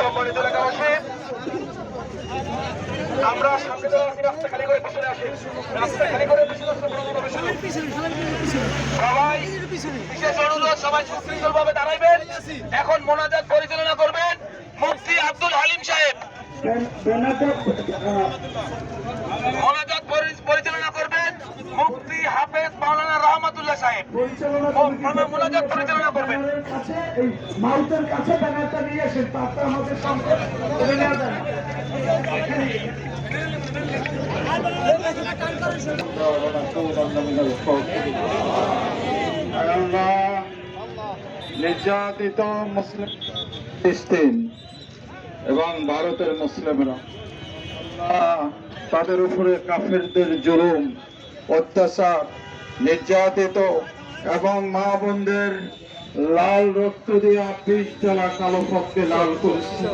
সম্মানিত এলাকাবাসী, আমরা এখন মোনাজাত পরিচালনা করবেন মুফতি আব্দুল হালিম সাহেব। মোনাজাত পরিচালনা করবেন মুফতি হাফেজ মাওলানা রহমাতুল্লাহ সাহেব। মোনাজাত পরিচালনা করবেন এই মাউথের কাছে ব্যানারটা নিয়ে আসেন তারটা আমাদের। আল্লাহ নির্যাতিত মুসলিম ফিলিস্তিন এবং ভারতের মুসলিমরা, তাদের উপরে কাফেরদের জুলুম, অত্যাচার, নির্যাতিত এবং মা বোনদের লাল রক্ত দিয়ে পিস চলা কালো পক্ষে লাল করেছে।